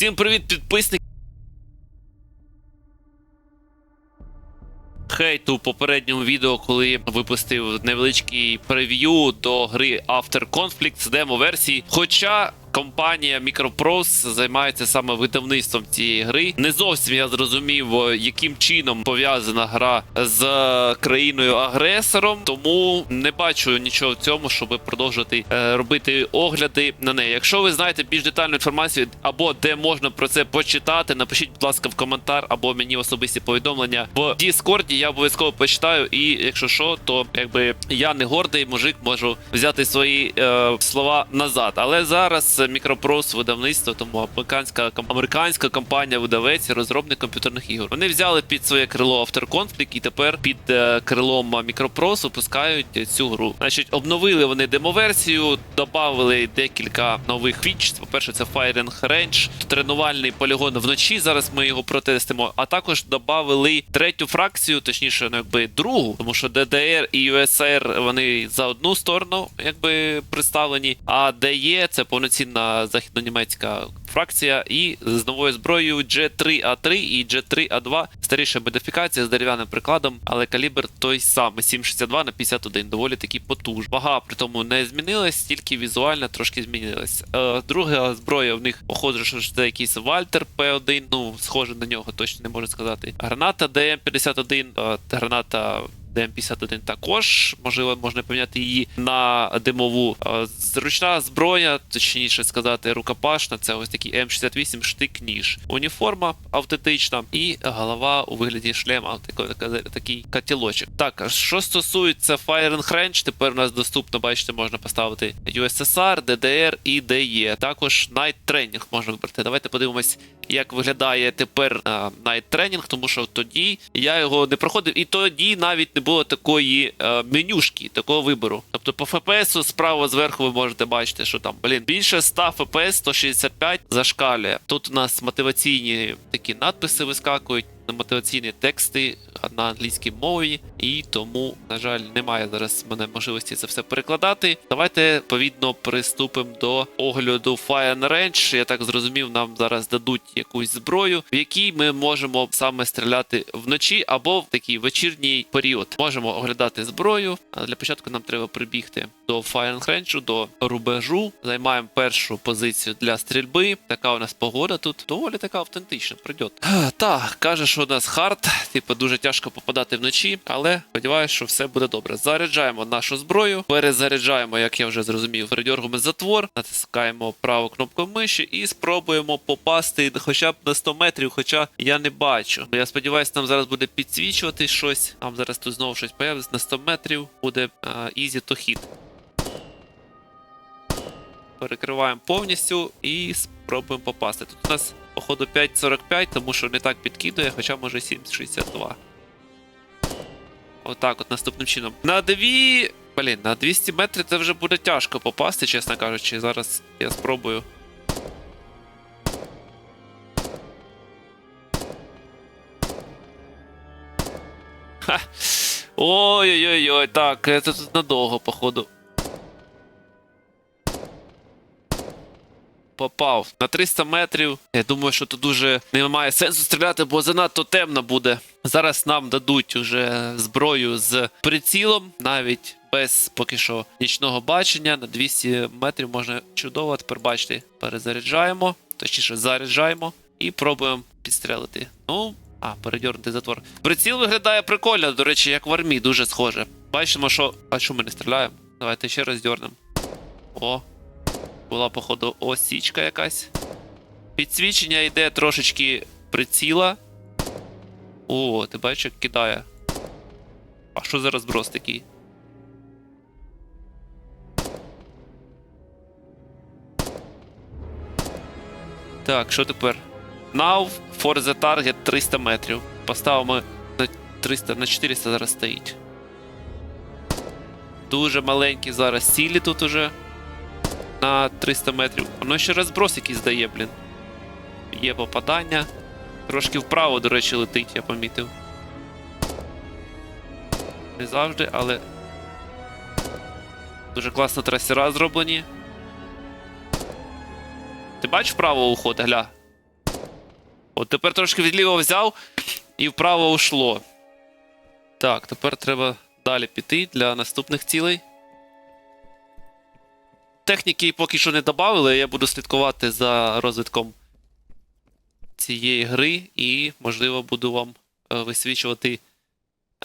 Всім привіт, підписники. Хейту у попередньому відео, коли випустив невеличкий прев'ю до гри After Conflict демо-версії. Хоча компанія Microprose займається саме видавництвом цієї гри. Не зовсім я зрозумів, яким чином пов'язана гра з країною агресором, тому не бачу нічого в цьому, щоб продовжувати е, робити огляди на неї. Якщо ви знаєте більш детальну інформацію або де можна про це почитати, напишіть, будь ласка, в коментар або мені особисті повідомлення в Діскорді. Я обов'язково почитаю. І якщо що, то якби я не гордий мужик, можу взяти свої е, слова назад. Але зараз Microprose видавництво, тому американська американська компанія видавець і розробник комп'ютерних ігор. Вони взяли під своє крило After Conflict і тепер під е, крилом Microprose випускають цю гру. Значить, обновили вони демоверсію, додали декілька нових фіч. По-перше, це Firing Range, тренувальний полігон вночі. Зараз ми його протестимо. А також додали третю фракцію, точніше, ну якби другу, тому що DDR і USR вони за одну сторону, якби представлені. А DE це повноцінна західнонімецька фракція, і з новою зброєю G3A3 і G3A2 старіша модифікація з дерев'яним прикладом, але калібр той самий 7,62 на 51, доволі таки потужний. Вага при тому не змінилась, тільки візуально трошки змінилась. Е, друга зброя в них похоже, що це якийсь Вальтер P1, ну схоже на нього, точно не можу сказати. Граната DM51, е, граната ДМ-51 також, можливо, можна поміняти її на димову. Е, Зручна зброя, точніше сказати, рукопашна. Це ось такий М68 штик ніж. Уніформа автентична і голова у вигляді шлема, такий, такий котілочок. Так, що стосується Firing Range, тепер у нас доступно, бачите, можна поставити USSR, DDR і DE. Також Night Training можна вибрати. Давайте подивимось, як виглядає тепер а, Night Training, тому що тоді я його не проходив, і тоді навіть не було такої е, менюшки, такого вибору. Тобто по FPS справа зверху ви можете бачити, що там, блін, більше 100 FPS, 165 зашкалює. Тут у нас мотиваційні такі надписи вискакують. Мотиваційні тексти на англійській мові, і тому, на жаль, немає зараз в мене можливості це все перекладати. Давайте відповідно приступимо до огляду Fire and Range. Я так зрозумів, нам зараз дадуть якусь зброю, в якій ми можемо саме стріляти вночі або в такий вечірній період. Можемо оглядати зброю. А для початку нам треба прибігти до Fire and Range, до рубежу. Займаємо першу позицію для стрільби. Така у нас погода тут доволі така автентична. Прийдет. Так, каже, що у нас хард, типу, дуже тяжко попадати вночі, але сподіваюся, що все буде добре. Заряджаємо нашу зброю, перезаряджаємо, як я вже зрозумів, передьоргуємо затвор, натискаємо праву кнопку миші і спробуємо попасти хоча б на 100 метрів, хоча я не бачу. Я сподіваюся, нам зараз буде підсвічувати щось. Нам зараз тут знову щось появиться на 100 метрів. Буде ізі то хіт. Перекриваємо повністю і спробуємо попасти. Тут у нас, походу, 5.45, тому що не так підкидує, хоча може 7.62. Отак, от наступним чином. На дві. Блін, на 200 метрів це вже буде тяжко попасти, чесно кажучи. Зараз я спробую. Ха. Ой-ой-ой, так, це тут надовго, походу. Попав на 300 метрів. Я думаю, що тут дуже немає сенсу стріляти, бо занадто темно буде. Зараз нам дадуть уже зброю з прицілом, навіть без поки що нічного бачення. На 200 метрів можна чудово тепер бачити. Перезаряджаємо, точніше заряджаємо і пробуємо підстрелити. Ну, а, передьорнути затвор. Приціл виглядає прикольно, до речі, як в армії, дуже схоже. Бачимо, що. А що ми не стріляємо? Давайте ще раз дьорнемо. О, була, походу, осічка якась. Підсвічення йде трошечки приціла. О, ти бачиш, як кидає. А що за розброс такий? Так, що тепер? Now for the target 300 метрів. Поставимо на 300, на 400 зараз стоїть. Дуже маленькі зараз цілі тут уже на 300 метрів. Воно ще розброс якийсь дає, блін. Є попадання. Трошки вправо, до речі, летить, я помітив. Не завжди, але. Дуже класно трасера зроблені. Ти бачиш вправо уход, гля? От тепер трошки відліво взяв і вправо ушло. Так, тепер треба далі піти для наступних цілей. Техніки поки що не додали, я буду слідкувати за розвитком цієї гри і, можливо, буду вам е, висвічувати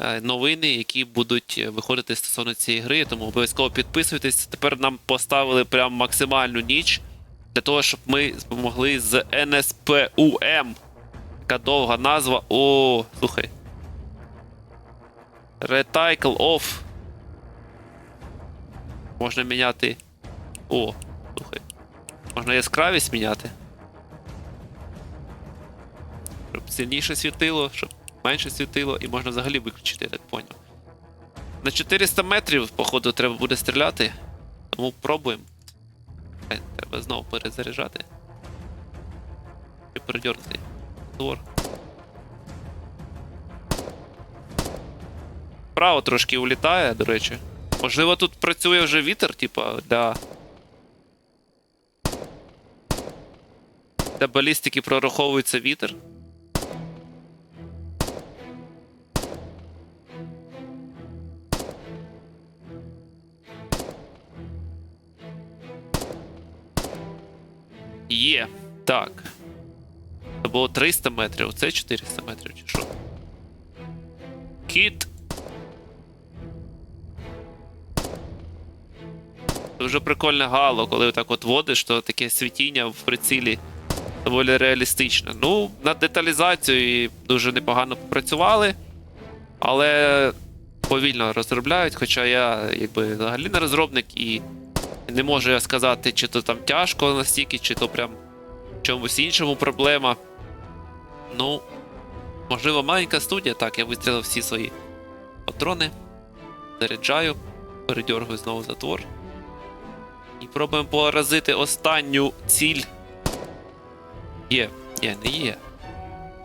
е, новини, які будуть е, виходити стосовно цієї гри. Тому обов'язково підписуйтесь. Тепер нам поставили прям максимальну ніч для того, щоб ми змогли з НСПУМ. Така довга назва. О, слухай. Reticle Off. Можна міняти. О, слухай. Можна яскравість міняти. Щоб сильніше світило, щоб менше світило, і можна взагалі виключити, я так поняв. На 400 метрів, походу, треба буде стріляти. Тому пробуємо. Е, Треба знову перезаряджати. І передернути. Двор. Право трошки улітає, до речі. Можливо, тут працює вже вітер, типа, для. Для балістики прораховується вітер. Є. Так. Це було 300 метрів, це 400 метрів, чи що? Кіт. Дуже прикольне гало, коли так от водиш, то таке світіння в прицілі доволі реалістичне. Ну, над деталізацією дуже непогано попрацювали, але повільно розробляють, хоча я якби взагалі не розробник і не можу я сказати, чи то там тяжко настільки, чи то прям в чомусь іншому проблема. Ну, можливо, маленька студія. Так, я вистрілив всі свої патрони, заряджаю, передергую знову затвор. І пробуємо поразити останню ціль. Є, є, не є.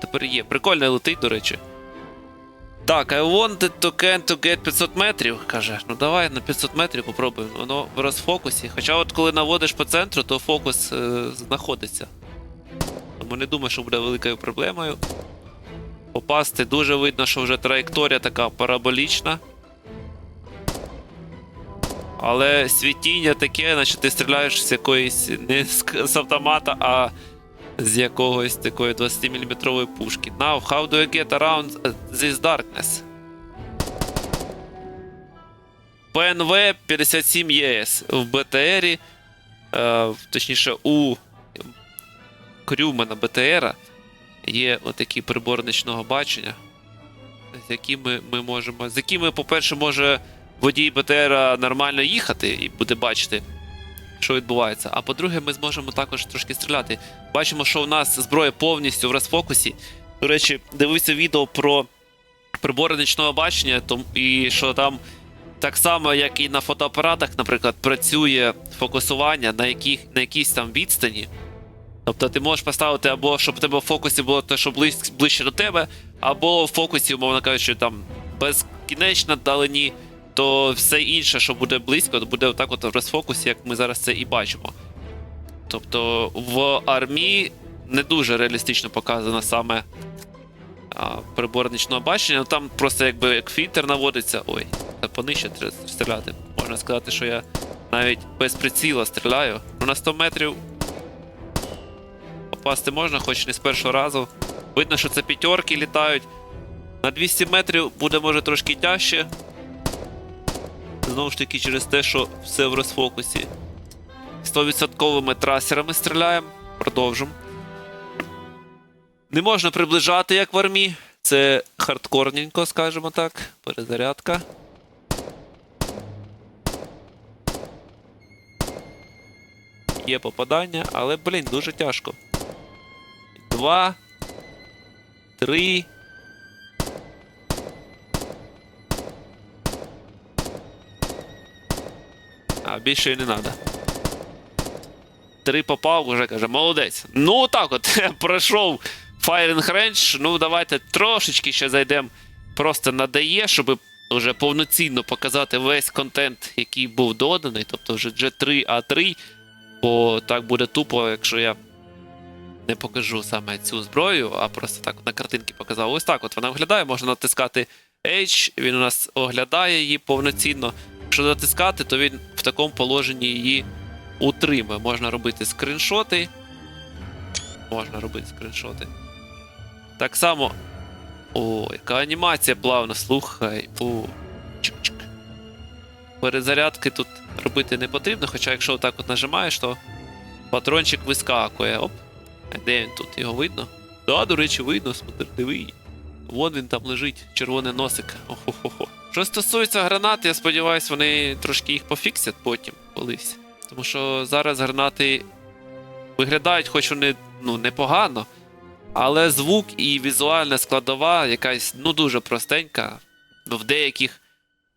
Тепер є. Прикольно летить, до речі. Так, I wanted to can to get 500 метрів, каже. Ну давай на 500 метрів попробуємо. Воно в розфокусі. Хоча от коли наводиш по центру, то фокус е, знаходиться. Тому не думаю, що буде великою проблемою. Попасти дуже видно, що вже траєкторія така параболічна. Але світіння таке, наче ти стріляєш з якоїсь не з, автомата, а з якогось такої 20-мм пушки. Now, how do I get around this darkness? ПНВ 57 ЄС в БТРі, е, точніше, у Крюмана БТРа є отакі прибори нічного бачення, з якими ми можемо. З якими, по-перше, може водій БТРа нормально їхати і буде бачити, що відбувається. А по-друге, ми зможемо також трошки стріляти. Бачимо, що у нас зброя повністю в розфокусі. До речі, дивився відео про прибори нічного бачення, і що там так само, як і на фотоапаратах, наприклад, працює фокусування на, яких, на якійсь там відстані. Тобто ти можеш поставити або щоб в тебе в фокусі було те, що ближче до тебе, або в фокусі, умовно кажучи, там безкінечно далині, то все інше, що буде близько, буде отак от в розфокусі, як ми зараз це і бачимо. Тобто в армії не дуже реалістично показано саме а, прибор нічного бачення. Ну, Там просто якби як фільтр наводиться. Ой, та понижче стріляти. Можна сказати, що я навіть без приціла стріляю. Ну на 100 метрів попасти можна, хоч не з першого разу. Видно, що це п'ятерки літають. На 200 метрів буде може трошки тяжче. Знову ж таки, через те, що все в розфокусі. 100% трасерами стріляємо. Продовжимо. Не можна приближати, як в армії. Це хардкорненько, скажімо так. Перезарядка. Є попадання, але, блін, дуже тяжко. Два. Три. Більше і не треба. Три попав, вже каже, молодець. Ну так от, пройшов Firing Range. Ну, давайте трошечки ще зайдемо просто на DE, щоб вже повноцінно показати весь контент, який був доданий. Тобто вже G3 A3. Бо так буде тупо, якщо я не покажу саме цю зброю, а просто так на картинки показав. Ось так от вона виглядає, можна натискати H, він у нас оглядає її повноцінно. Якщо натискати, то він в такому положенні її утримує. Можна робити скріншоти. Можна робити скріншоти. Так само. О, яка анімація плавно, слухай. О. Перезарядки тут робити не потрібно, хоча якщо отак от нажимаєш, то патрончик вискакує. Оп. А Де він тут? Його видно? Да, до речі, видно, смотри, диви. Вон він там лежить, червоний носик. Охо-хо-хо. Що стосується гранат, я сподіваюся, вони трошки їх пофіксять потім колись. Тому що зараз гранати виглядають, хоч вони ну, непогано, але звук і візуальна складова якась ну дуже простенька. Ну, В деяких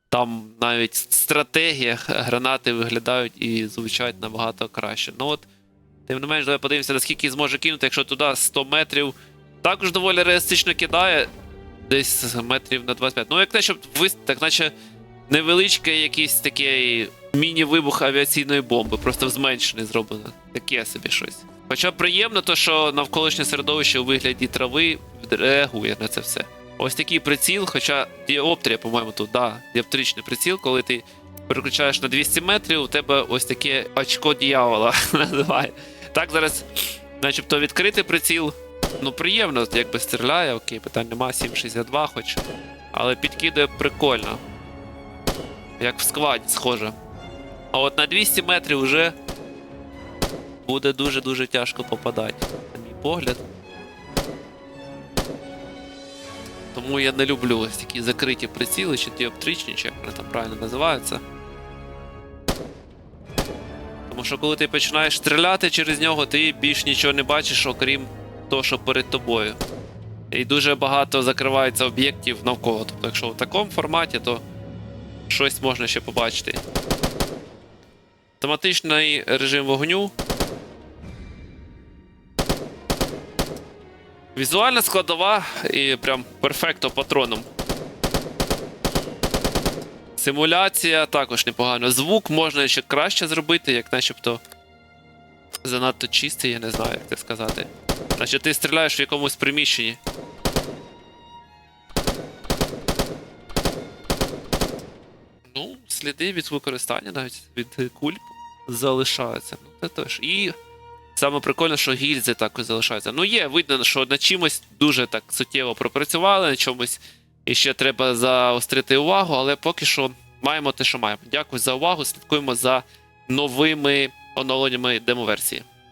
там навіть стратегіях гранати виглядають і звучать набагато краще. Ну от, тим не менш, давай подивимося, наскільки зможе кинути, якщо туди 100 метрів. Також доволі реалістично кидає. Десь метрів на 25. Ну, як те, щоб вис... так наче невеличкий якийсь такий міні-вибух авіаційної бомби, просто зменшений зроблено. Таке собі щось. Хоча приємно, то, що навколишнє середовище у вигляді трави реагує на це все. Ось такий приціл, хоча діоптрія, по-моєму, тут, да, діоптричний приціл, коли ти переключаєш на 200 метрів, у тебе ось таке очко дьявола називає. Так, зараз, начебто, відкритий приціл. Ну, приємно, якби стріляє, окей, питань нема, 7,62 хоч. Але підкидує прикольно. Як в складі, схоже. А от на 200 метрів вже буде дуже-дуже тяжко попадати, на мій погляд. Тому я не люблю ось такі закриті приціли, чи діоптричні, чи як вони там правильно називаються. Тому що коли ти починаєш стріляти через нього, ти більш нічого не бачиш, окрім того, що перед тобою. І дуже багато закривається об'єктів навколо. Тобто, якщо в такому форматі, то щось можна ще побачити. Автоматичний режим вогню. Візуальна складова і прям перфекто патроном. Симуляція також непогано. Звук можна ще краще зробити, як начебто занадто чистий, я не знаю, як це сказати. Значить, ти стріляєш в якомусь приміщенні. Ну, сліди від використання навіть від куль залишаються. Ну, це теж. І саме прикольно, що гільзи також залишаються. Ну, є, видно, що над чимось дуже так суттєво пропрацювали, на чомусь і ще треба заострити увагу, але поки що маємо те, що маємо. Дякую за увагу. Слідкуємо за новими оновленнями демоверсії.